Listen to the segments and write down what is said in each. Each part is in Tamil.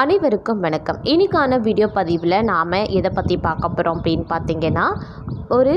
அனைவருக்கும் வணக்கம். இன்றைக்கான வீடியோ பதிவில் நாம் எதை பற்றி பார்க்க போகிறோம் அப்படின்னு பார்த்தீங்கன்னா ஒரு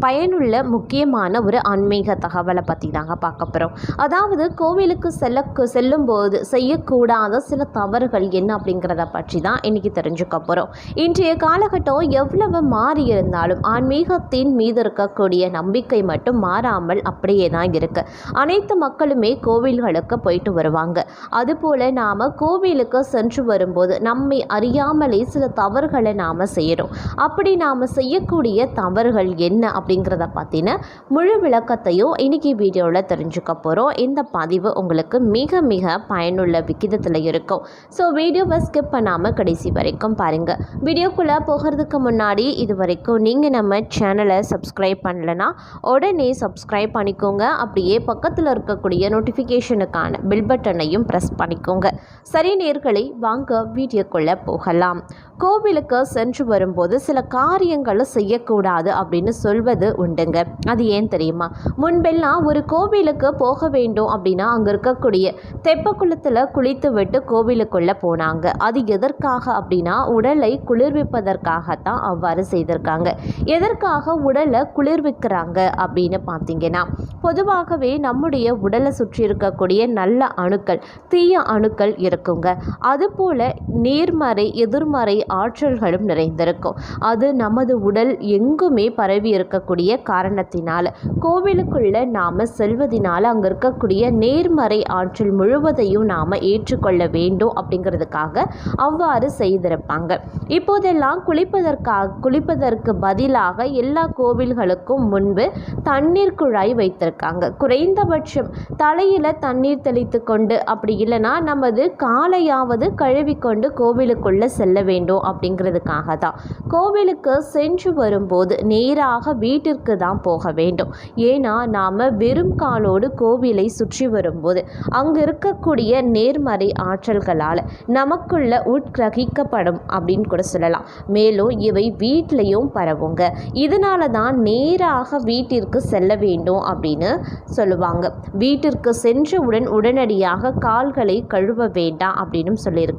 பயனுள்ள முக்கியமான ஒரு ஆன்மீக தகவலை பற்றி தாங்க பார்க்க போகிறோம் அதாவது கோவிலுக்கு செல்ல செல்லும்போது செய்யக்கூடாத சில தவறுகள் என்ன அப்படிங்கிறத பற்றி தான் இன்றைக்கி தெரிஞ்சுக்க போகிறோம் இன்றைய காலகட்டம் எவ்வளவு மாறி இருந்தாலும் ஆன்மீகத்தின் மீது இருக்கக்கூடிய நம்பிக்கை மட்டும் மாறாமல் அப்படியே தான் இருக்குது அனைத்து மக்களுமே கோவில்களுக்கு போயிட்டு வருவாங்க. அதுபோல் நாம் கோவிலுக்கு சென்று வரும்போது நம்மை அறியாமலே சில தவறுகளை நாம் செய்கிறோம் அப்படி நாம் செய்யக்கூடிய தவறுகள் என்ன அப்படிங்கிறத பற்றின முழு விளக்கத்தையும் இன்னைக்கு வீடியோவில் தெரிஞ்சுக்க போகிறோம் இந்த பதிவு உங்களுக்கு மிக மிக பயனுள்ள விகிதத்தில் இருக்கும். ஸோ வீடியோவை ஸ்கிப் பண்ணாமல் கடைசி வரைக்கும் பாருங்கள் வீடியோக்குள்ளே போகிறதுக்கு முன்னாடி இது வரைக்கும் நீங்கள் நம்ம சேனலை சப்ஸ்கிரைப் பண்ணலைன்னா உடனே சப்ஸ்கிரைப் பண்ணிக்கோங்க. அப்படியே பக்கத்தில் இருக்கக்கூடிய நோட்டிஃபிகேஷனுக்கான பில் பட்டனையும் ப்ரெஸ் பண்ணிக்கோங்க. சரி நேர்களை வாங்க வீடியோக்குள்ளே போகலாம். கோவிலுக்கு சென்று வரும்போது சில காரியங்களை செய்யக்கூடாது அப்படின்னு சொல்வது உண்டுங்க. அது ஏன் தெரியுமா? முன்பெல்லாம் ஒரு கோவிலுக்கு போக வேண்டும் அப்படின்னா அங்கே இருக்கக்கூடிய தெப்பக்குளத்தில் குளித்து விட்டு கோவிலுக்குள்ளே போனாங்க. அது எதற்காக அப்படின்னா உடலை குளிர்விப்பதற்காகத்தான் அவ்வாறு செய்திருக்காங்க. எதற்காக உடலை குளிர்விக்கிறாங்க அப்படின்னு பார்த்தீங்கன்னா பொதுவாகவே நம்முடைய உடலை சுற்றி இருக்கக்கூடிய நல்ல அணுக்கள் தீய அணுக்கள் இருக்குங்க. அது அதுபோல் நேர்மறை எதிர்மறை ஆற்றல்களும் நிறைந்திருக்கும். அது நமது உடல் எங்குமே பரவி இருக்கக்கூடிய காரணத்தினால். கோவிலுக்குள்ள நாம் செல்வதனால் அங்கே இருக்கக்கூடிய நேர்மறை ஆற்றல் முழுவதையும் நாம் ஏற்றுக்கொள்ள வேண்டும் அப்படிங்கிறதுக்காக அவ்வாறு செய்திருப்பாங்க. இப்போதெல்லாம் குளிப்பதற்காக குளிப்பதற்கு பதிலாக எல்லா கோவில்களுக்கும் முன்பு தண்ணீர் குழாய் வைத்திருக்காங்க. குறைந்தபட்சம் தலையில் தண்ணீர் தெளித்து கொண்டு அப்படி இல்லைன்னா நமது காலையாவது கழுவிக்கொண்டு கோவிலுக்குள்ளே செல்ல வேண்டும் அப்படிங்கிறதுக்காக தான் கோவிலுக்கு சென்று வரும்போது நேராக வீட்டிற்கு தான் போக வேண்டும். ஏன்னா நாம் வெறும் காலோடு கோவிலை சுற்றி வரும்போது அங்கே இருக்கக்கூடிய நேர்மறை ஆற்றல்களால் நமக்குள்ள உட்கிரகிக்கப்படும் அப்படின்னு கூட சொல்லலாம். மேலும் இவை வீட்லேயும் பரவுங்க. இதனால தான் நேராக வீட்டிற்கு செல்ல வேண்டும் அப்படின்னு சொல்லுவாங்க. வீட்டிற்கு சென்றவுடன் உடனடியாக கால்களை கழுவ வேண்டாம் அப்படின்னு சொல்லியிருக்காங்க.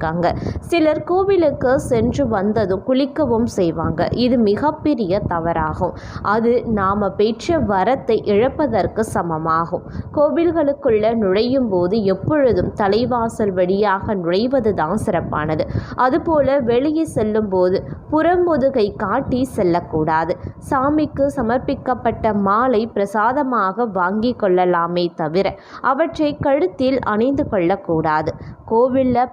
சிலர் கோவிலுக்கு சென்று வந்ததும் குளிக்கவும் செய்வாங்க. இது மிகப்பெரிய தவறாகும். அது நாம் பெற்ற வரத்தை இழப்பதற்கு சமமாகும். கோவில்களுக்குள்ள நுழையும் போது எப்பொழுதும் தலைவாசல் வழியாக நுழைவது தான் சிறப்பானது. அதுபோல வெளியே செல்லும் போது புறமுதுகை காட்டி செல்லக்கூடாது. சாமிக்கு சமர்ப்பிக்கப்பட்ட மாலை பிரசாதமாக வாங்கி கொள்ளலாமே தவிர அவற்றை கழுத்தில் அணிந்து கொள்ளக்கூடாது. கோவிலில்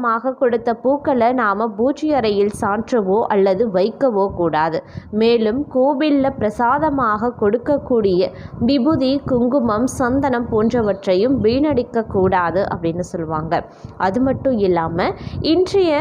பிரசாதமாக கொடுத்த பூக்களை நாம் பூஜை அறையில் சாற்றவோ அல்லது வைக்கவோ கூடாது. மேலும் கோவிலில் பிரசாதமாக கொடுக்கக்கூடிய விபூதி குங்குமம் சந்தனம் போன்றவற்றையும் வீணடிக்க கூடாது அப்படின்னு சொல்லுவாங்க. அது மட்டும் இல்லாமல் இன்றைய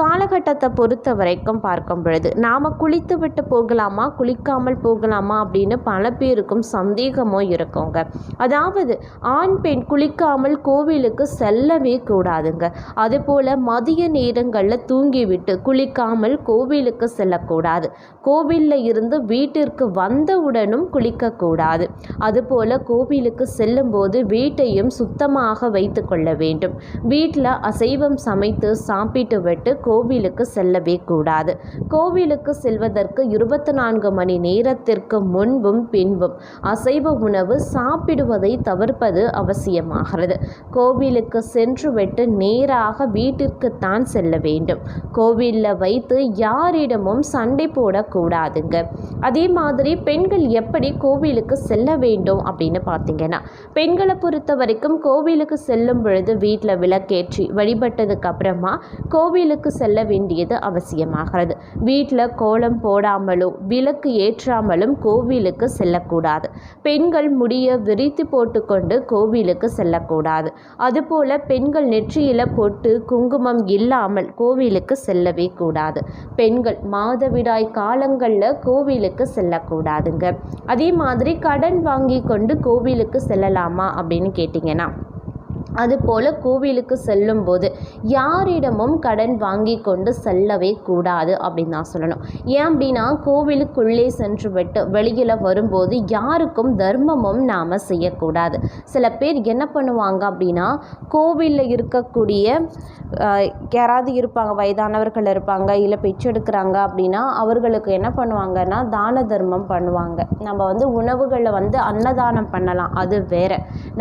காலகட்டத்தை பொறுத்த வரைக்கும் பார்க்கும் பொழுது நாம் குளித்து விட்டு போகலாமா குளிக்காமல் போகலாமா அப்படின்னு பல பேருக்கும் சந்தேகமும் இருக்குங்க. அதாவது ஆண் பெண் குளிக்காமல் கோவிலுக்கு செல்லவே கூடாதுங்க. அது அதுபோல் மதிய நேரங்களில் தூங்கிவிட்டு குளிக்காமல் கோவிலுக்கு செல்லக்கூடாது. கோவிலில் இருந்து வீட்டிற்கு வந்தவுடனும் குளிக்கக்கூடாது. அதுபோல் கோவிலுக்கு செல்லும்போது வீட்டையும் சுத்தமாக வைத்து கொள்ள வேண்டும். வீட்டில் அசைவம் சமைத்து சாப்பிட்டு விட்டு கோவிலுக்கு செல்லவே கூடாது. கோவிலுக்கு செல்வதற்கு இருபத்தி நான்கு மணி நேரத்திற்கு முன்பும் பின்பும் அசைவ உணவு சாப்பிடுவதை தவிர்ப்பது அவசியமாகிறது. கோவிலுக்கு சென்று விட்டு நேராக வீட்டிற்குத்தான் செல்ல வேண்டும். கோவிலில் வைத்து யாரிடமும் சண்டை போடக்கூடாதுங்க. அதே மாதிரி பெண்கள் எப்படி கோவிலுக்கு செல்ல வேண்டும் அப்படின்னு பார்த்தீங்கன்னா பெண்களை பொறுத்த வரைக்கும் கோவிலுக்கு செல்லும் பொழுது வீட்டில் விளக்கேற்றி வழிபட்டதுக்கு அப்புறமா கோவிலுக்கு செல்ல வேண்டியது அவசியமாகிறது. வீட்டில் கோலம் போடாமலோ விளக்கு ஏற்றாமலும் கோவிலுக்கு செல்லக்கூடாது. பெண்கள் முடிய விரித்து போட்டுக்கொண்டு கோவிலுக்கு செல்லக்கூடாது. அதுபோல பெண்கள் நெற்றியில் பொட்டு குங்குமம் இல்லாமல் கோவிலுக்கு செல்லவே கூடாது. பெண்கள் மாதவிடாய் காலங்களில் கோவிலுக்கு செல்லக்கூடாதுங்க. அதே மாதிரி கடன் வாங்கி கொண்டு கோவிலுக்கு செல்லலாமா அப்படின்னு கேட்டிங்கன்னா அதுபோல் கோவிலுக்கு செல்லும்போது யாரிடமும் கடன் வாங்கி கொண்டு செல்லவே கூடாது அப்படின்னு தான் சொல்லணும். ஏன் அப்படின்னா கோவிலுக்குள்ளே சென்று விட்டு வெளியில் வரும்போது யாருக்கும் தர்மமும் நாம் செய்யக்கூடாது. சில பேர் என்ன பண்ணுவாங்க அப்படின்னா கோவிலில் இருக்கக்கூடிய யாராவது இருப்பாங்க வயதானவர்கள் இருப்பாங்க இல்லை பிச்சை எடுக்கிறாங்க அப்படின்னா அவர்களுக்கு என்ன பண்ணுவாங்கன்னா தான தர்மம் பண்ணுவாங்க. நம்ம வந்து உணவுகளை வந்து அன்னதானம் பண்ணலாம். அது வேற.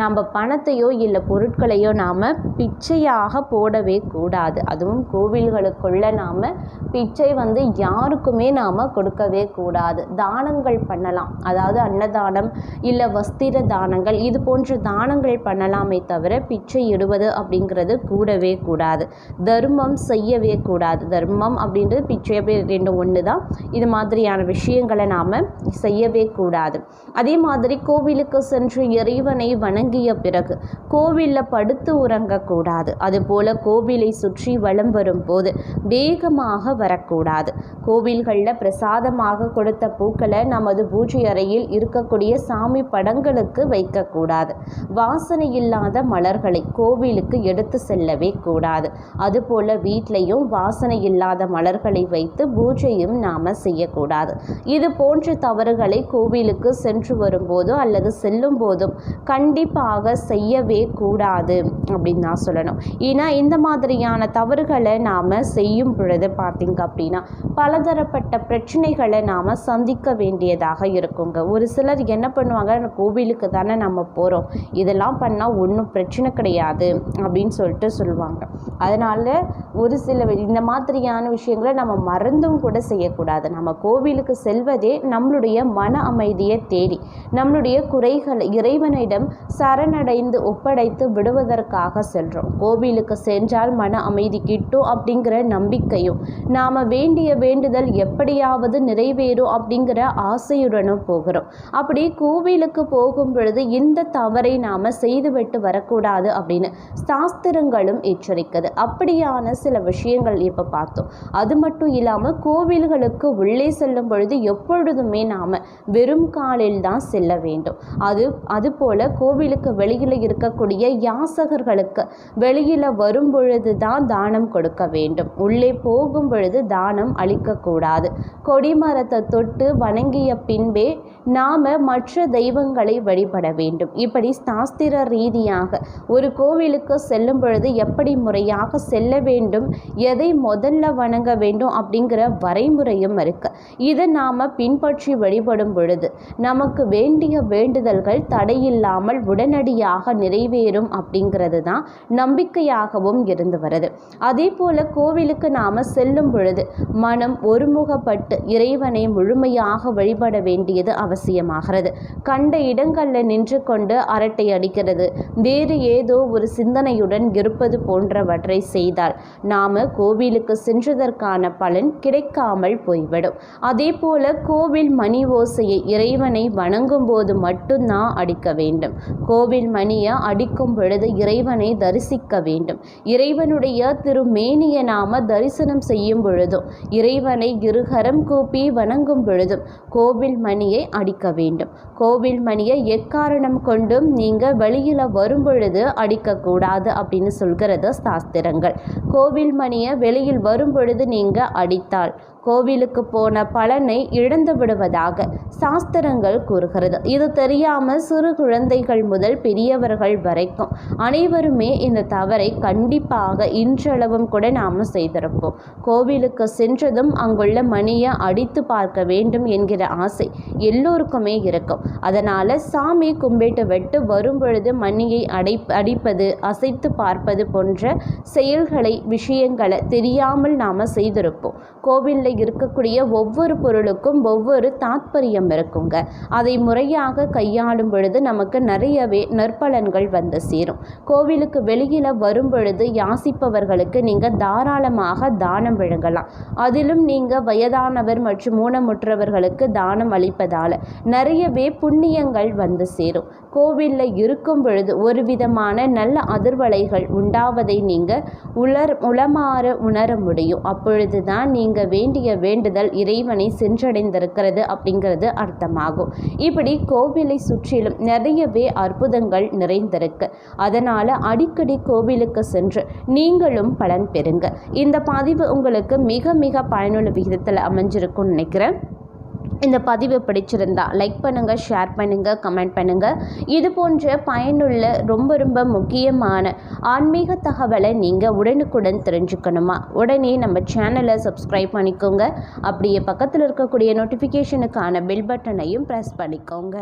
நம்ம பணத்தையோ இல்லை பொருட்கள் பொருட்களையோ நாம் பிச்சையாக போடவே கூடாது. அதுவும் கோவில்களுக்குள்ள நாம் பிச்சை வந்து யாருக்குமே நாம் கொடுக்கவே கூடாது. தானங்கள் பண்ணலாம். அதாவது அன்னதானம் இல்லை வஸ்திர தானங்கள் இது போன்ற தானங்கள் பண்ணலாமே தவிர பிச்சை இடுவது அப்படிங்கிறது கூடவே கூடாது. தர்மம் செய்யவே கூடாது. தர்மம் அப்படின்றது பிச்சை அப்படி ரெண்டு ஒன்று தான் இது மாதிரியான விஷயங்களை நாம் செய்யவே கூடாது. அதே மாதிரி கோவிலுக்கு சென்று இறைவனை வணங்கிய பிறகு கோவிலில் படுத்து உறங்கக்கூடாது. அதுபோல் கோவிலை சுற்றி வலம் வரும்போது வேகமாக வரக்கூடாது. கோவில்களில் பிரசாதமாக கொடுத்த பூக்களை நமது பூஜை அறையில் இருக்கக்கூடிய சாமி படங்களுக்கு வைக்கக்கூடாது. வாசனை இல்லாத மலர்களை கோவிலுக்கு எடுத்து செல்லவே கூடாது. அதுபோல் வீட்லேயும் வாசனை இல்லாத மலர்களை வைத்து பூஜையும் நாம் செய்யக்கூடாது. இது போன்ற தவறுகளை கோவிலுக்கு சென்று வரும்போதோ அல்லது செல்லும் போதும் கண்டிப்பாக செய்யவே கூடாது. அப்படின்னு தான் சொல்லணும். ஏன்னா இந்த மாதிரியான தவறுகளை நாம் செய்யும் பொழுது பார்த்திங்க அப்படின்னா பலதரப்பட்ட பிரச்சனைகளை நாம் சந்திக்க வேண்டியதாக இருக்குங்க. ஒரு சிலர் என்ன பண்ணுவாங்க? கோவிலுக்கு தானே நம்ம போகிறோம் இதெல்லாம் பண்ணால் ஒன்றும் பிரச்சனை கிடையாது அப்படின்னு சொல்லிட்டு சொல்லுவாங்க. அதனால் ஒரு சில இந்த மாதிரியான விஷயங்களை நம்ம மறந்தும் கூட செய்யக்கூடாது. நம்ம கோவிலுக்கு செல்வதே நம்மளுடைய மன அமைதியை தேடி நம்மளுடைய குறைகளை இறைவனிடம் சரணடைந்து ஒப்படைத்து விடுவதற்காக செல்கிறோம் கோவிலுக்கு சென்றால் மன அமைதி கிட்டும் அப்படிங்கிற நம்பிக்கையும் நாம் வேண்டிய வேண்டுதல் எப்படியாவது நிறைவேறும் அப்படிங்கிற ஆசையுடனும் போகிறோம். அப்படி கோவிலுக்கு போகும் பொழுது இந்த தவறை நாம் செய்துவிட்டு வரக்கூடாது அப்படின்னு சாஸ்திரங்களும் எச்சரிக்குது அப்படியான சில விஷயங்கள் இப்போ பார்த்தோம். அது மட்டும் இல்லாமல் கோவில்களுக்கு உள்ளே செல்லும் பொழுது எப்பொழுதுமே நாம் வெறும் காலில் தான் செல்ல வேண்டும். அது அதுபோல் கோவிலுக்கு வெளியில் இருக்கக்கூடிய வாசகர்களுக்கு வெளியில் வரும் பொழுது தான் தானம் கொடுக்க வேண்டும். உள்ளே போகும் பொழுது தானம் அளிக்கக்கூடாது. கொடிமரத்தை தொட்டு வணங்கிய பின்பே நாம் மற்ற தெய்வங்களை வழிபட வேண்டும். இப்படி சாஸ்திர ரீதியாக ஒரு கோவிலுக்கு செல்லும் பொழுது எப்படி முறையாக செல்ல வேண்டும் எதை முதல்ல வணங்க வேண்டும் அப்படிங்கிற வரைமுறையும் இருக்குது இதை நாம் பின்பற்றி வழிபடும் பொழுது நமக்கு வேண்டிய வேண்டுதல்கள் தடையில்லாமல் உடனடியாக நிறைவேறும் அப்படிங்கிறது தான் நம்பிக்கையாகவும் இருந்து வருது. அதே போல் கோவிலுக்கு நாம் செல்லும் பொழுது மனம் ஒருமுகப்பட்டு இறைவனை முழுமையாக வழிபட வேண்டியது அவசியமாகிறது. கண்ட இடங்களில் நின்று கொண்டு அரட்டை அடிக்கிறது. வேறு ஏதோ ஒரு சிந்தனையுடன் இருப்பது போன்றவற்றை செய்தால் நாம கோவிலுக்கு சென்றதற்கான பலன் கிடைக்காமல் போய்விடும். அதே போல கோவில் மணி ஓசையை இறைவனை வணங்கும் போது மட்டும்தான் அடிக்க வேண்டும். கோவில் மணியை அடிக்கும் பொழுது இறைவனை தரிசிக்க வேண்டும். இறைவனுடைய திருமேனியை நாம தரிசனம் செய்யும் பொழுதும் இறைவனை இருகரம் கூப்பி வணங்கும் பொழுதும் கோவில் மணியை அடிக்க வேண்டும். கோவில் மணியை எக்காரணம் கொண்டும் நீங்க வெளியில வரும் பொழுது அடிக்கக்கூடாது அப்படின்னு சொல்கிறது சாஸ்திரங்கள். கோவில் மணியை வெளியில் வரும் பொழுது நீங்க அடித்தால் கோவிலுக்கு போன பலனை இழந்து விடுவதாக சாஸ்திரங்கள் கூறுகிறது. இது தெரியாமல் சிறு குழந்தைகள் முதல் பெரியவர்கள் வரைக்கும் அனைவருமே இந்த தவறை கண்டிப்பாக இன்றளவும் கூட நாம் செய்திருப்போம். கோவிலுக்கு சென்றதும் அங்குள்ள மணியை அடித்து பார்க்க வேண்டும் என்கிற ஆசை எல்லோருக்குமே இருக்கும். அதனால் சாமி கும்பிட்டு விட்டு வரும் பொழுது மணியை அடை அடிப்பது அசைத்து பார்ப்பது போன்ற செயல்களை விஷயங்களை தெரியாமல் நாம் செய்திருப்போம். கோவிலில் இருக்கக்கூடிய ஒவ்வொரு பொருளுக்கும் ஒவ்வொரு தாத்பரியம் இருக்குங்க. அதை முறையாக கையாளும் பொழுது நமக்கு நிறையவே நற்பலன்கள் வந்து சேரும். கோவிலுக்கு வெளியில் வரும் பொழுது யாசிப்பவர்களுக்கு நீங்கள் தாராளமாக தானம் வழங்கலாம். அதிலும் நீங்கள் வயதானவர் மற்றும் ஊனமுற்றவர்களுக்கு தானம் அளிப்பதால் நிறையவே புண்ணியங்கள் வந்து சேரும். கோவிலில் இருக்கும் பொழுது ஒரு விதமான நல்ல அதிர்வலைகள் உண்டாவதை நீங்கள் உலர் உளமாற உணர முடியும். அப்பொழுது தான் நீங்கள் வேண்டிய உங்களுடைய வேண்டுதல் இறைவனை சென்றடைந்திருக்கிறது அப்படிங்கிறது அர்த்தமாகும். இப்படி கோவிலை சுற்றிலும் நிறையவே அற்புதங்கள் நிறைந்திருக்கு. அதனால் அடிக்கடி கோவிலுக்கு சென்று நீங்களும் பலன் பெறுங்க. இந்த பதிவு உங்களுக்கு மிக மிக பயனுள்ள விகிதத்தில் அமைஞ்சிருக்கும்னு நினைக்கிறேன். இந்த பதிவு பிடிச்சிருந்தா லைக் பண்ணுங்கள் ஷேர் பண்ணுங்கள் கமெண்ட் பண்ணுங்கள் இது போன்ற பயனுள்ள ரொம்ப ரொம்ப முக்கியமான ஆன்மீக தகவலை நீங்கள் உடனுக்குடன் தெரிஞ்சுக்கணுமா? உடனே நம்ம சேனலை சப்ஸ்கிரைப் பண்ணிக்கோங்க. அப்படியே பக்கத்தில் இருக்கக்கூடிய நோட்டிஃபிகேஷனுக்கான பெல் பட்டனையும் ப்ரெஸ் பண்ணிக்கோங்க.